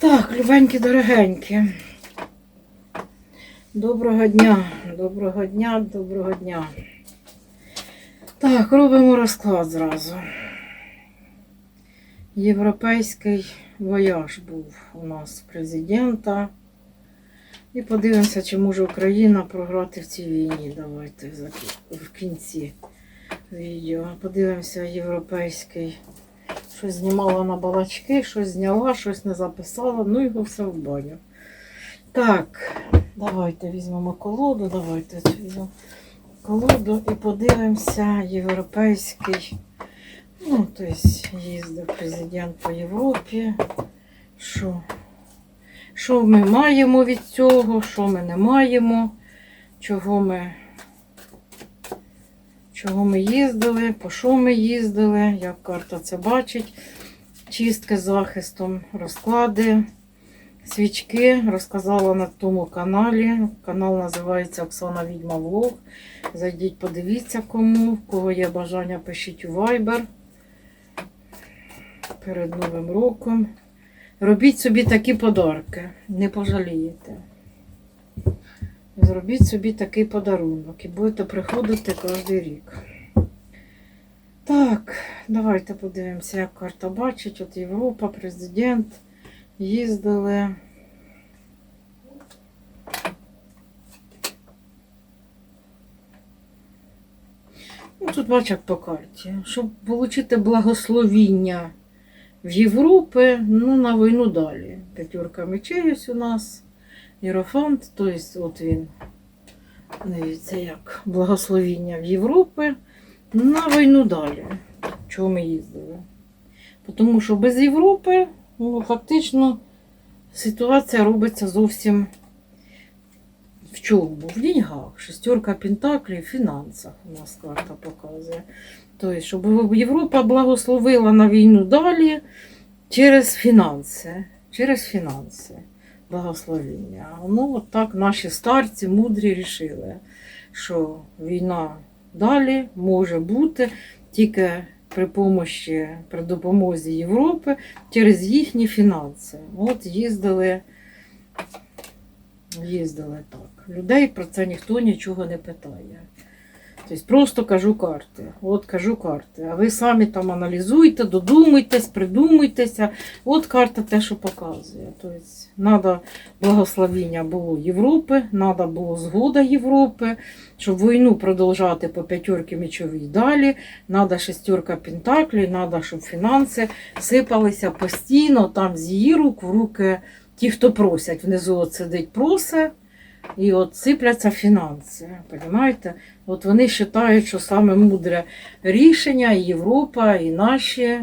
Так, любенькі, дорогенькі. Доброго дня, доброго дня, доброго дня. Так, робимо розклад зразу. Європейський вояж був у нас президента. І подивимося, чи може Україна програти в цій війні. Давайте в кінці відео. Подивимося європейський. Щось знімала на балачки, щось зняла, щось не записала, ну його все в баню. Так, давайте візьмемо колоду, давайте візьмемо колоду і подивимося європейський. Ну, тобто їздив президент по Європі. Що? Що ми маємо від цього, що ми не маємо, чого ми, чого ми їздили, по що ми їздили, як карта це бачить. Чистки з захистом, розклади, свічки розказала на тому каналі. Канал називається Оксана Відьма Влог. Зайдіть, подивіться кому, в кого є бажання, пишіть у Viber перед Новим роком. Робіть собі такі подарки, не пожалієте. Зробіть собі такий подарунок і будете приходити кожен рік. Так, давайте подивимося, як карта бачить. От Європа, президент, їздили. Ну, тут бачу як по карті. Щоб отримати благословіння в Європі, ну, на війну далі. П'ятерка мечей у нас. Єрофант, тобто от він. Дивіться, як благословіння в Європі на війну далі. Чого ми їздили? Тому що без Європи ну, фактично ситуація робиться зовсім в чому? В деньгах. Шестерка пентаклів, в фінансах у нас карта показує. Тобто, щоб Європа благословила на війну далі через фінанси. Через фінанси благословення. Ну, от так наші старці мудрі рішили, що війна далі може бути тільки при помощі, при допомозі Європи через їхні фінанси. От їздили, їздили так. Людей про це ніхто нічого не питає. Тобто просто кажу карти. От кажу карти. А ви самі там аналізуйте, додумуйтесь, придумуйтеся. От карта те, що показує. Тобто, треба благословіння було Європи, треба було згода Європи, щоб війну продовжати по п'ятерки мечовій далі. Треба шестерка пентаклів, треба, щоб фінанси сипалися постійно там з її рук в руки. Ті, хто просять, внизу от сидить просить. І от сипляться фінанси. Понимаєте? От вони вважають, що саме мудре рішення і Європа, і наші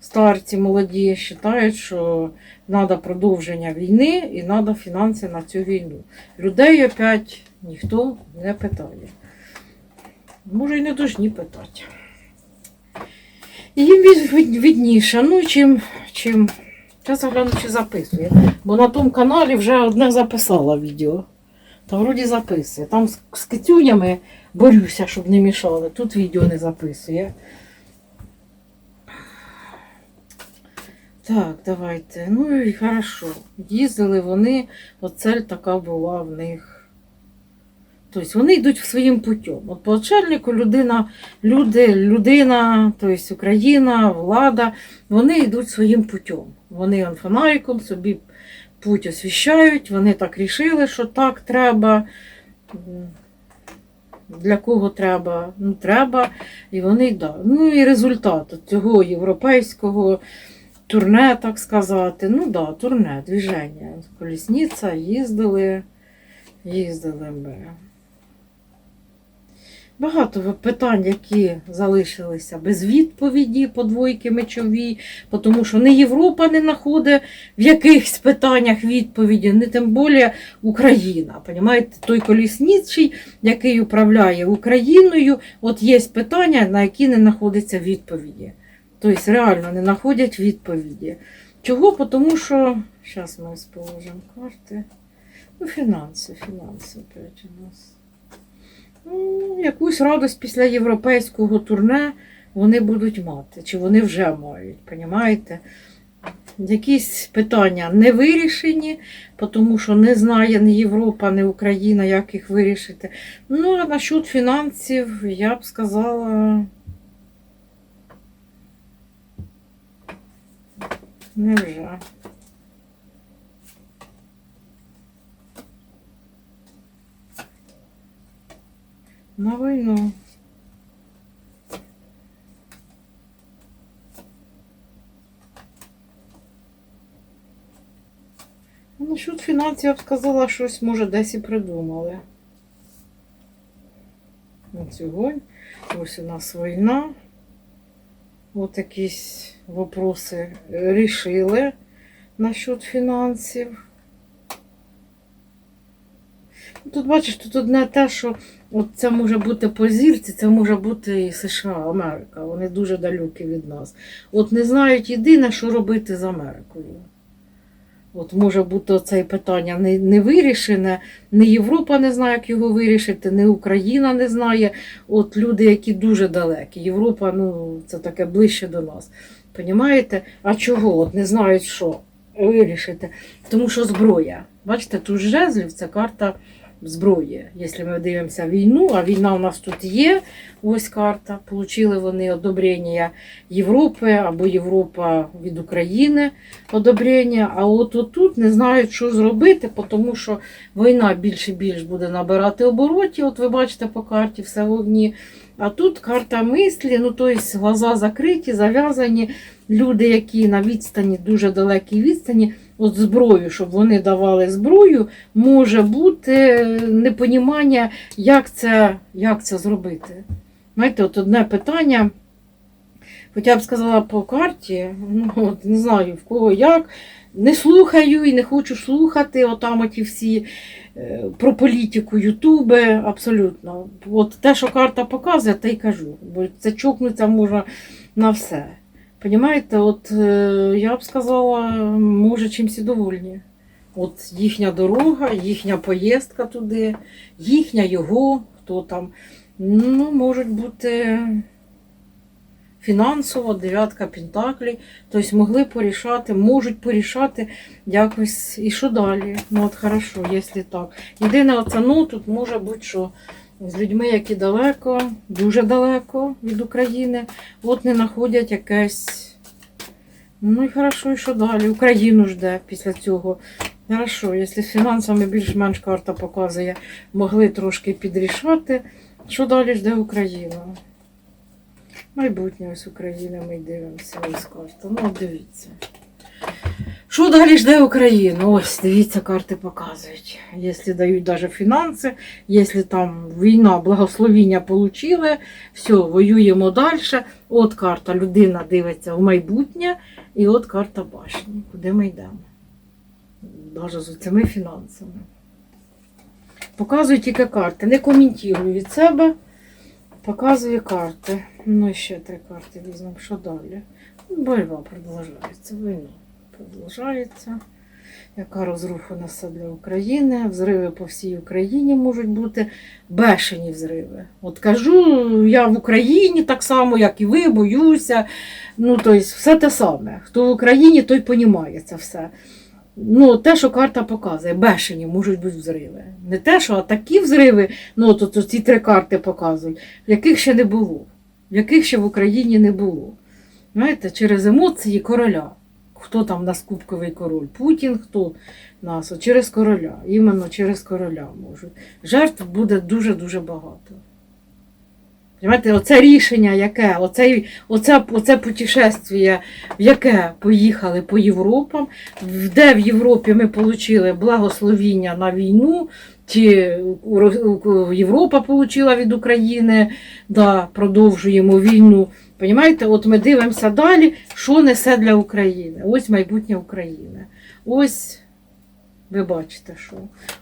старці молоді вважають, що треба продовження війни і треба фінанси на цю війну. Людей опять ніхто не питає. Може, і не повинні питати. І їм від, від, відніше, ну, чим, чим. Зараз загляну, чи записує. Бо на тому каналі вже одне записала відео. Та вроді записує. Там з, з кицюнями борюся, щоб не мішали. Тут відео не записує. Так, давайте. Ну і хорошо. Їздили вони, оцель така була в них. Тобто вони йдуть своїм путем. От по очельнику людина, люди, людина, тобто Україна, влада, вони йдуть своїм путем. Вони он фонариком собі путь освіщають, вони так рішили, що так треба. Для кого треба? Ну, треба. І вони да. Ну і результат цього європейського турне, так сказати. Ну да, турне, движення. Колісниця, їздили, їздили ми. Багато питань, які залишилися без відповіді по двойки мечовій, тому що не Європа не знаходить в якихось питаннях відповіді, не тим більше Україна. Понімаєте, той колісничий, який управляє Україною, от є питання, на які не знаходяться відповіді. Тобто реально не знаходять відповіді. Чого? Тому що, зараз ми положимо карти. Ну, фінанси, фінанси опять у нас. Ну, якусь радость після європейського турне вони будуть мати, чи вони вже мають, понімаєте? якісь питання не вирішені, тому що не знає ні Європа, ні Україна, як їх вирішити. Ну, а насчет фінансів, я б сказала. Невже. На війну. Ну, Насчет фінансів я б сказала, щось може десь і придумали. От сьогодні. Ось у нас війна. От якісь вопроси рішили насчет фінансів. Тут бачиш, тут одне те, що от це може бути по зірці, це може бути і США, Америка. Вони дуже далекі від нас. От не знають єдине, що робити з Америкою. От може бути це питання не, не вирішене, не Європа не знає, як його вирішити, не Україна не знає. От люди, які дуже далекі. Європа, ну, це таке ближче до нас. Понімаєте? А чого? От не знають, що вирішити. Тому що зброя. Бачите, тут жезлів це карта зброї. Якщо ми дивимося війну, а війна у нас тут є, ось карта. Получили вони одобрення Європи або Європа від України одобрення. А от отут не знають, що зробити, тому що війна більше і більш буде набирати обороті. От ви бачите по карті все вогні. А тут карта мислі, ну тобто глаза закриті, зав'язані. Люди, які на відстані, дуже далекій відстані, от зброю, щоб вони давали зброю, може бути непонімання, як це, як це зробити. Знаєте, от одне питання. Хоча б сказала по карті, ну от не знаю в кого як. Не слухаю і не хочу слухати отам оті всі е, про політику, Ютуби, абсолютно. От те, що карта показує, те й кажу. Бо це чокнуться можна на все. Понімаєте, от е, я б сказала, може чимсь довольні. От їхня дорога, їхня поїздка туди, їхня його, хто там. Ну, можуть бути фінансово, дев'ятка пентаклей. Тобто могли порішати, можуть порішати якось і що далі. Ну от хорошо, якщо так. Єдине, оце ну тут може бути, що з людьми, які далеко, дуже далеко від України, от не знаходять якесь. Ну і хорошо, і що далі? Україну жде після цього. Хорошо, якщо з фінансами більш-менш карта показує, могли трошки підрішати. Що далі жде Україна? Майбутнє ось України ми дивимося, ось карта. Ну, дивіться. Що далі жде Україну? Ось, дивіться, карти показують. Якщо дають навіть фінанси, якщо там війна, благословіння отримали, все, воюємо далі. От карта, людина дивиться в майбутнє, і от карта башні, куди ми йдемо. Навіть з цими фінансами. Показую тільки карти. Не коментую від себе. Показує карти. Ну, ще три карти візьмемо. Що далі? Боротьба продовжується. Війна продовжується. Яка розруха несе для України? Взриви по всій Україні можуть бути бешені взриви. От кажу, я в Україні так само, як і ви, боюся. Ну, тобто, все те саме. Хто в Україні, той понімає це все. Ну, те, що карта показує, бешені можуть бути взриви. Не те, що а такі взриви, ну от, от, ці три карти показують, яких ще не було, яких ще в Україні не було. Знаєте, через емоції короля. Хто там у кубковий король? Путін, хто нас? Через короля. Іменно через короля можуть. Жертв буде дуже-дуже багато. Понимаєте, оце рішення, яке, оце, оце, оце путешествие, в яке поїхали по Європам, де в Європі ми отримали благословіння на війну, чи Європа отримала від України, да, продовжуємо війну. Понимаєте, от ми дивимося далі, що несе для України. Ось майбутнє України. Ось ви бачите, що.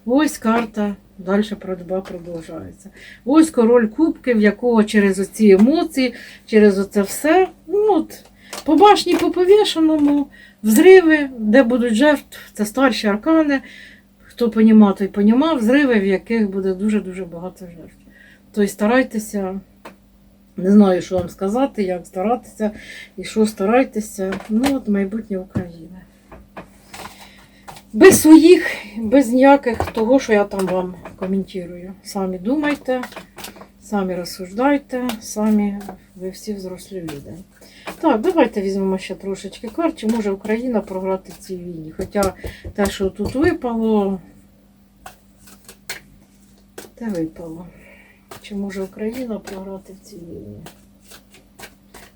Ось карта, далі боротьба продовжується. Ось король кубків, в якого через оці емоції, через оце все. Ну, от, по башні по повішеному, взриви, де будуть жертв, це старші аркани. Хто понімав, той понімав, взриви, в яких буде дуже-дуже багато жертв. Тобто старайтеся, не знаю, що вам сказати, як старатися і що старайтеся. Ну, от майбутнє України. Без своїх, без ніяких того, що я там вам коментую. Самі думайте, самі розсуждайте, самі ви всі взрослі люди. Так, давайте візьмемо ще трошечки карт, чи може Україна програти в цій війні. Хоча те, що тут випало, те випало. Чи може Україна програти в цій війні?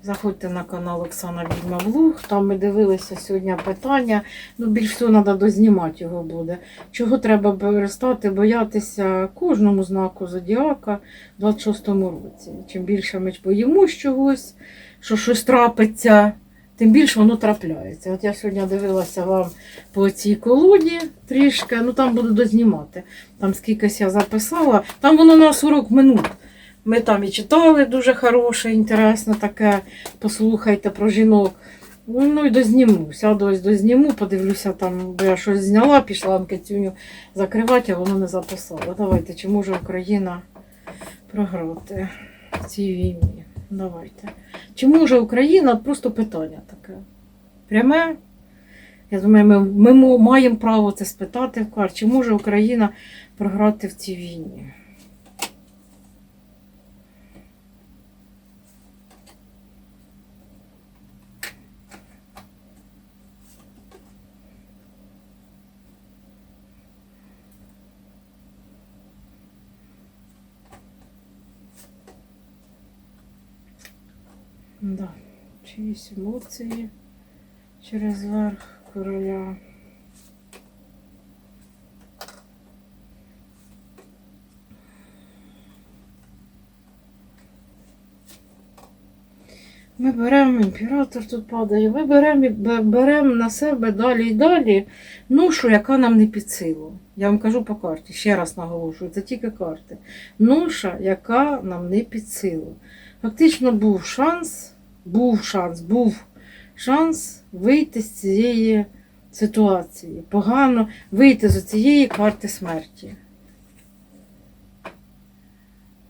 Заходьте на канал Оксана Відьма Влуг. Там ми дивилися сьогодні питання. Ну, більш всього треба дознімати його буде. Чого треба перестати боятися кожному знаку зодіака в 26-му році. Чим більше ми боїмось чогось, що щось трапиться, тим більше воно трапляється. От я сьогодні дивилася вам по цій колоді трішки, ну там буду дознімати. Там скількись я записала, там воно на 40 минут. Ми там і читали дуже хороше, інтересне таке. Послухайте про жінок. Ну і дозніму. Сяду ось дозніму, подивлюся там, бо я щось зняла, пішла анкетюню закривати, а воно не записала. Давайте, чи може Україна програти в цій війні? Давайте. Чи може Україна? Просто питання таке. Пряме. Я думаю, ми, ми мо- маємо право це спитати в кар, Чи може Україна програти в цій війні? Да. Чиїсь емоції через верх короля. Ми беремо, імператор тут падає, ми беремо, беремо на себе далі і далі ношу, яка нам не під силу. Я вам кажу по карті, ще раз наголошую, це тільки карти. Ноша, яка нам не під силу. Фактично був шанс, був шанс, був шанс вийти з цієї ситуації. Погано вийти з цієї карти смерті.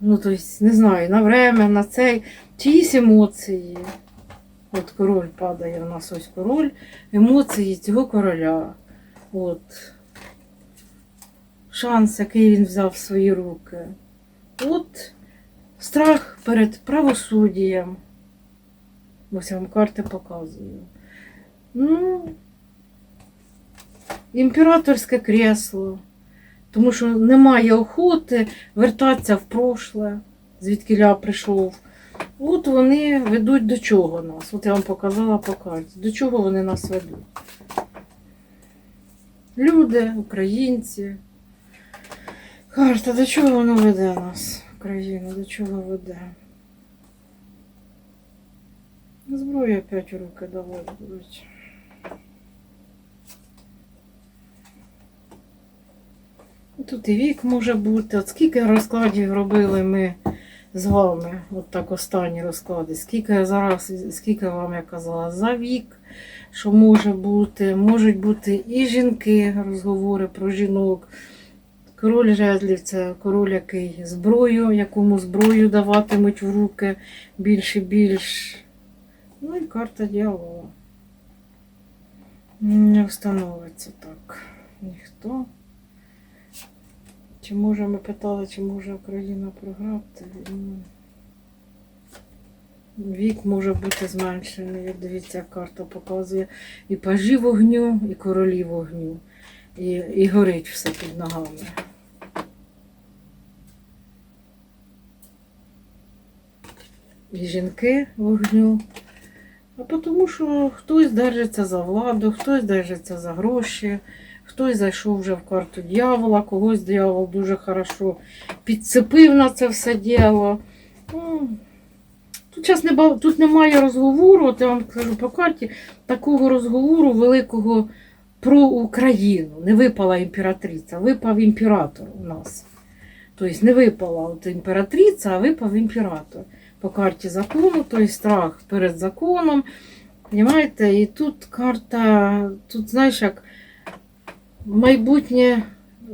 Ну, тобто, не знаю, на время, на цей, чиїсь емоції. От король падає, у нас ось король, емоції цього короля. От. Шанс, який він взяв в свої руки. От страх перед правосуддям. Ось я вам карти показую. Ну, імператорське кресло. Тому що немає охоти вертатися в прошле, звідки я прийшов. От вони ведуть до чого нас. От я вам показала по карті. До чого вони нас ведуть? Люди, українці. Карта, до чого воно веде нас, Україну, до чого веде? Зброю опять у руки давати будуть. Тут і вік може бути. От скільки розкладів робили ми з вами, от так останні розклади. Скільки зараз, скільки вам я казала, за вік, що може бути, можуть бути і жінки, розговори про жінок. Король жезлів це король, який зброю, якому зброю даватимуть в руки більш і більш. Ну і карта дьявола. Не встановиться так. Ніхто. Чи може ми питали, чи може Україна програти? Ну, Вік може бути зменшений. Як Дивіться, карта показує і пажі вогню, і королі вогню. І, і горить все під ногами. І жінки вогню. А тому що хтось держиться за владу, хтось держиться за гроші, хтось зайшов вже в карту дьявола, когось дьявол дуже хорошо підцепив на це все діло. Ну, Тут, не, тут немає розговору, от я вам кажу по карті, такого розговору великого про Україну. Не випала імператриця, випав імператор у нас. Тобто не випала от імператриця, а випав імператор по карті закону, тобто страх перед законом. Понимаєте? І тут карта, тут, знаєш, як майбутнє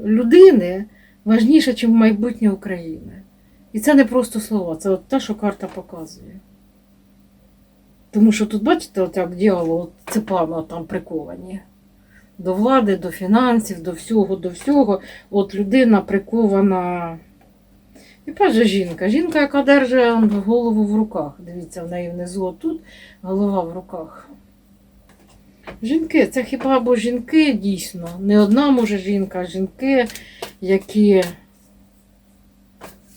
людини важніше, ніж майбутнє України. І це не просто слова, це от те, що карта показує. Тому що тут, бачите, от як діяло, цепами там приковані. до влади, до фінансів, до всього, до всього. От людина прикована. І перша жінка. Жінка, яка держить голову в руках. Дивіться, в неї внизу тут голова в руках. Жінки, це хіба або жінки дійсно. Не одна може жінка, а жінки, які.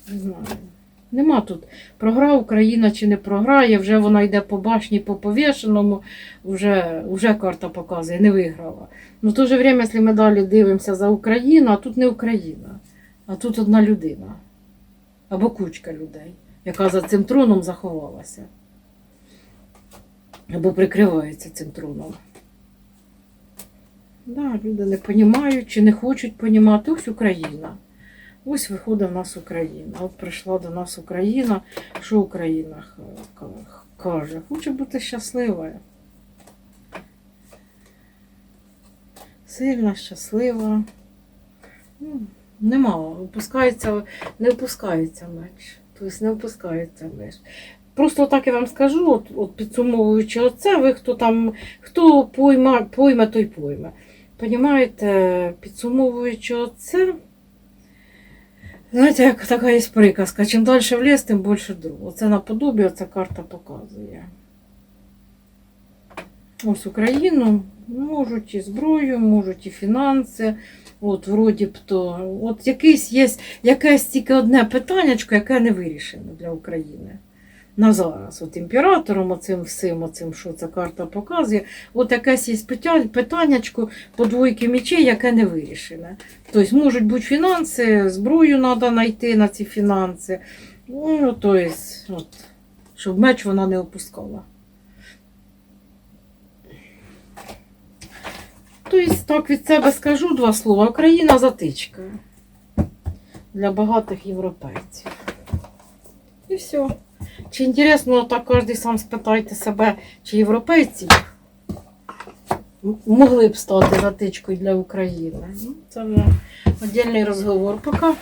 Не знаю. Нема тут. Програє Україна чи не програє, вже вона йде по башні, по повішеному, вже, вже карта показує, не виграла. Ну, в то же время, якщо ми далі дивимося за Україну, а тут не Україна, а тут одна людина. Або кучка людей, яка за цим троном заховалася. Або прикривається цим троном. Да, люди не розуміють чи не хочуть розуміти. Ось Україна. Ось виходить в нас Україна. От прийшла до нас Україна. Що Україна каже? Хоче бути щасливою. Сильна, щаслива. Нема. Опускається, не опускається меч. Тобто не опускається меч. Просто так я вам скажу, от, от підсумовуючи оце, ви хто там, хто пойме, пойме, той пойме. Понімаєте, підсумовуючи оце, знаєте, як така є приказка, чим далі в ліс, тим більше дров. Оце наподобі, оця карта показує. Ось Україну можуть і зброю, можуть і фінанси. От, вроді б то, от якийсь є, якесь тільки одне питаннячко, яке не вирішено для України. На зараз, от імператором, оцим всім, оцим, що ця карта показує, от якесь є питаннячко по двойки мечей, яке не вирішене. Тобто можуть бути фінанси, зброю треба знайти на ці фінанси. Ну, тобто, от, щоб меч вона не опускала. Тобто, так від себе скажу два слова. Україна затичка для багатих європейців. І все. Чи інтересно, так кожен сам спитайте себе, чи європейці могли б стати затичкою для України. Ну, Це вже віддільний розговор. Пока.